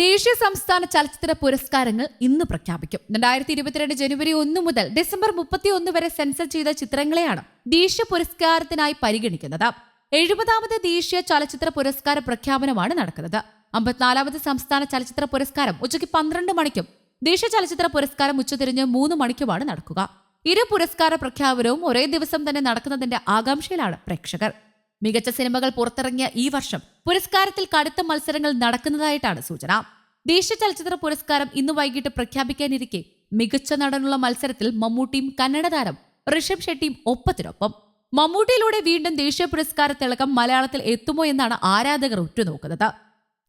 ദേശീയ സംസ്ഥാന ചലച്ചിത്ര പുരസ്കാരങ്ങൾ ഇന്ന് പ്രഖ്യാപിക്കും. രണ്ടായിരത്തി ഇരുപത്തിരണ്ട് ജനുവരി ഒന്ന് മുതൽ ഡിസംബർ മുപ്പത്തി ഒന്ന് വരെ സെൻസർ ചെയ്ത ചിത്രങ്ങളെയാണ് ദേശീയ പുരസ്കാരത്തിനായി പരിഗണിക്കുന്നത്. എഴുപതാമത് ദേശീയ ചലച്ചിത്ര പുരസ്കാര പ്രഖ്യാപനമാണ് നടക്കുന്നത്. അമ്പത്തിനാലാമത് സംസ്ഥാന ചലച്ചിത്ര പുരസ്കാരം ഉച്ചയ്ക്ക് പന്ത്രണ്ട് മണിക്കും ദേശീയ ചലച്ചിത്ര പുരസ്കാരം ഉച്ചതിരിഞ്ഞ് മൂന്ന് മണിക്കുമാണ് നടക്കുക. ഇരു പുരസ്കാര പ്രഖ്യാപനവും ഒരേ ദിവസം തന്നെ നടക്കുന്നതിന്റെ ആകാംക്ഷയിലാണ് പ്രേക്ഷകർ. മികച്ച സിനിമകൾ പുറത്തിറങ്ങിയ ഈ വർഷം പുരസ്കാരത്തിൽ കടുത്ത മത്സരങ്ങൾ നടക്കുന്നതായിട്ടാണ് സൂചന. ദേശീയ ചലച്ചിത്ര പുരസ്കാരം ഇന്ന് വൈകിട്ട് പ്രഖ്യാപിക്കാനിരിക്കെ മികച്ച നടനുള്ള മത്സരത്തിൽ മമ്മൂട്ടിയും കന്നഡ താരം ഋഷഭ് ഷെട്ടിയും ഒപ്പത്തിനൊപ്പം. മമ്മൂട്ടിയിലൂടെ വീണ്ടും ദേശീയ പുരസ്കാര തിളക്കം മലയാളത്തിൽ എത്തുമോ എന്നാണ് ആരാധകർ ഉറ്റുനോക്കുന്നത്.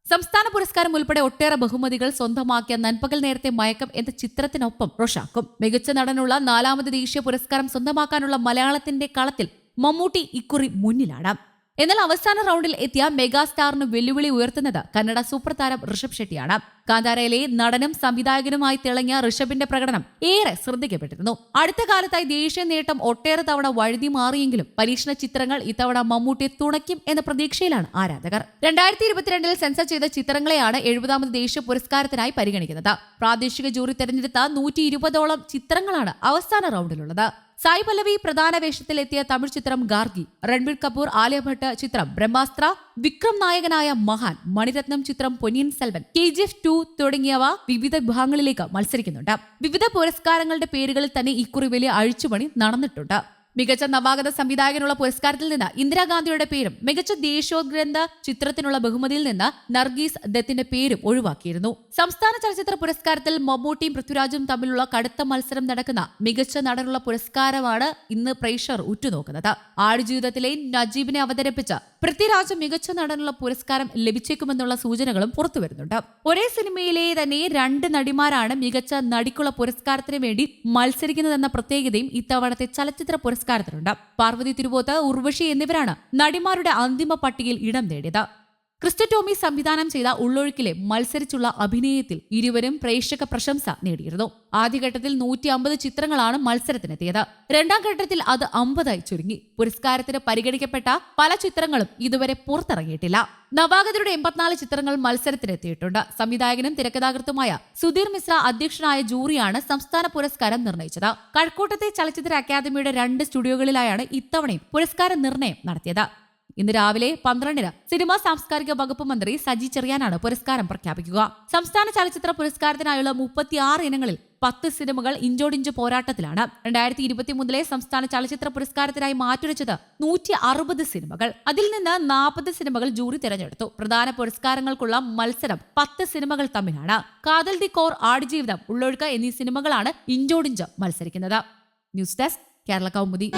സംസ്ഥാന പുരസ്കാരം ഉൾപ്പെടെ ഒട്ടേറെ ബഹുമതികൾ സ്വന്തമാക്കിയ നൻപകൽ നേരത്തെ മയക്കം എന്ന ചിത്രത്തിനൊപ്പം റോഷാക്കും. മികച്ച നടനുള്ള നാലാമത് ദേശീയ പുരസ്കാരം സ്വന്തമാക്കാനുള്ള മലയാളത്തിന്റെ കളത്തിൽ മമ്മൂട്ടി ഇക്കുറി മുന്നിലാണ്. എന്നാൽ അവസാന റൗണ്ടിൽ എത്തിയ മെഗാസ്റ്റാറിന് വെല്ലുവിളി ഉയർത്തുന്നത് കന്നഡ സൂപ്പർ താരം ഋഷഭ് ഷെട്ടിയാണ്. കാന്താരയിലെ നടനും സംവിധായകനുമായി തിളങ്ങിയ ഋഷഭിന്റെ പ്രകടനം ഏറെ ശ്രദ്ധിക്കപ്പെട്ടിരുന്നു. അടുത്ത കാലത്തായി ദേശീയ നേട്ടം ഒട്ടേറെ തവണ വഴുതി മാറിയെങ്കിലും പരീക്ഷണ ചിത്രങ്ങൾ ഇത്തവണ മമ്മൂട്ടിയെ തുണയ്ക്കും എന്ന പ്രതീക്ഷയിലാണ് ആരാധകർ. രണ്ടായിരത്തി ഇരുപത്തിരണ്ടിൽ സെൻസർ ചെയ്ത ചിത്രങ്ങളെയാണ് എഴുപതാമത് ദേശീയ പുരസ്കാരത്തിനായി പരിഗണിക്കുന്നത്. പ്രാദേശിക ജൂറി തെരഞ്ഞെടുത്ത നൂറ്റി ഇരുപതോളം ചിത്രങ്ങളാണ് അവസാന റൗണ്ടിലുള്ളത്. സായി പല്ലവി പ്രധാന വേഷത്തിലെത്തിയ തമിഴ് ചിത്രം ഗാർഗി രൺബീർ കപൂർ ആലിയ ഭട്ട് ചിത്രം ബ്രഹ്മാസ്ത്ര വിക്രം നായകനായ മഹാൻ മണിരത്നം ചിത്രം Ponniyin Selvan K G F two തുടങ്ങിയവ വിവിധ വിഭാഗങ്ങളിലേക്ക് മത്സരിക്കുന്നുണ്ട്. വിവിധ പുരസ്കാരങ്ങളുടെ പേരുകളിൽ തന്നെ ഇക്കുറി വലിയ അഴിച്ചുപണി നടന്നിട്ടുണ്ട്. മികച്ച നവാഗത സംവിധായകനുള്ള പുരസ്കാരത്തിൽ നിന്ന് ഇന്ദിരാഗാന്ധിയുടെ പേരും മികച്ച ദേശീയോദ്ഗ്രന്ഥ ചിത്രത്തിനുള്ള ബഹുമതിയിൽ നിന്ന് നർഗീസ് ദത്തിന്റെ പേരും ഒഴിവാക്കിയിരുന്നു. സംസ്ഥാന ചലച്ചിത്ര പുരസ്കാരത്തിൽ മമ്മൂട്ടിയും പൃഥ്വിരാജും തമ്മിലുള്ള കടുത്ത മത്സരം നടക്കുന്ന മികച്ച നടനുള്ള പുരസ്കാരമാണ് ഇന്ന് പ്രേക്ഷകർ ഉറ്റുനോക്കുന്നത്. ആടുജീവിതത്തിലെ നജീബിനെ അവതരിപ്പിച്ച പൃഥ്വിരാജ് മികച്ച നടനുള്ള പുരസ്കാരം ലഭിച്ചേക്കുമെന്നുള്ള സൂചനകളും പുറത്തുവരുന്നുണ്ട്. ഒരേ സിനിമയിലെ തന്നെ രണ്ട് നടിമാരാണ് മികച്ച നടിക്കുള്ള പുരസ്കാരത്തിന് വേണ്ടി മത്സരിക്കുന്നതെന്ന പ്രത്യേകതയും ഇത്തവണത്തെ ചലച്ചിത്ര പുരസ്കാരത്തിനുണ്ട്. പാർവതി തിരുവോത്ത് ഉർവശി എന്നിവരാണ് നടിമാരുടെ അന്തിമ പട്ടികയിൽ ഇടം നേടിയത്. ക്രിസ്റ്റ ടോമി സംവിധാനം ചെയ്ത ഉള്ളൊഴുക്കിലെ മത്സരിച്ചുള്ള അഭിനയത്തിൽ ഇരുവരും പ്രേക്ഷക പ്രശംസ നേടിയിരുന്നു. ആദ്യഘട്ടത്തിൽ നൂറ്റി അമ്പത് ചിത്രങ്ങളാണ് മത്സരത്തിനെത്തിയത്. രണ്ടാം ഘട്ടത്തിൽ അത് അമ്പതായി ചുരുങ്ങി. പുരസ്കാരത്തിന് പരിഗണിക്കപ്പെട്ട പല ചിത്രങ്ങളും ഇതുവരെ പുറത്തിറങ്ങിയിട്ടില്ല. നവാഗതരുടെ എൺപത്തിനാല് ചിത്രങ്ങൾ മത്സരത്തിനെത്തിയിട്ടുണ്ട്. സംവിധായകനും തിരക്കഥാകൃത്തുമായ സുധീർ മിശ്ര അധ്യക്ഷനായ ജൂറിയാണ് സംസ്ഥാന പുരസ്കാരം നിർണയിച്ചത്. കഴക്കൂട്ടത്തെ ചലച്ചിത്ര അക്കാദമിയുടെ രണ്ട് സ്റ്റുഡിയോകളിലായാണ് ഇത്തവണയും പുരസ്കാര നിർണയം നടത്തിയത്. ഇന്ന് രാവിലെ പന്ത്രണ്ടിന് സിനിമാ സാംസ്കാരിക വകുപ്പ് മന്ത്രി സജി ചെറിയാനാണ് പുരസ്കാരം പ്രഖ്യാപിക്കുക. സംസ്ഥാന ചലച്ചിത്ര പുരസ്കാരത്തിനായുള്ള മുപ്പത്തിയാറ് ഇനങ്ങളിൽ പത്ത് സിനിമകൾ ഇഞ്ചോടിഞ്ച് പോരാട്ടത്തിലാണ്. രണ്ടായിരത്തി ഇരുപത്തിമൂന്നിലെ സംസ്ഥാന ചലച്ചിത്ര പുരസ്കാരത്തിനായി മാറ്റുരച്ചത് നൂറ്റി അറുപത് സിനിമകൾ. അതിൽ നിന്ന് നാൽപ്പത് സിനിമകൾ ജൂറി തിരഞ്ഞെടുത്തു. പ്രധാന പുരസ്കാരങ്ങൾക്കുള്ള മത്സരം പത്ത് സിനിമകൾ തമ്മിലാണ്. കാതൽ ദി കോർ ആടുജീവിതം ഉള്ളൊഴുക്ക എന്നീ സിനിമകളാണ് ഇഞ്ചോടിഞ്ച് മത്സരിക്കുന്നത്. News desk Kerala Kaumudi.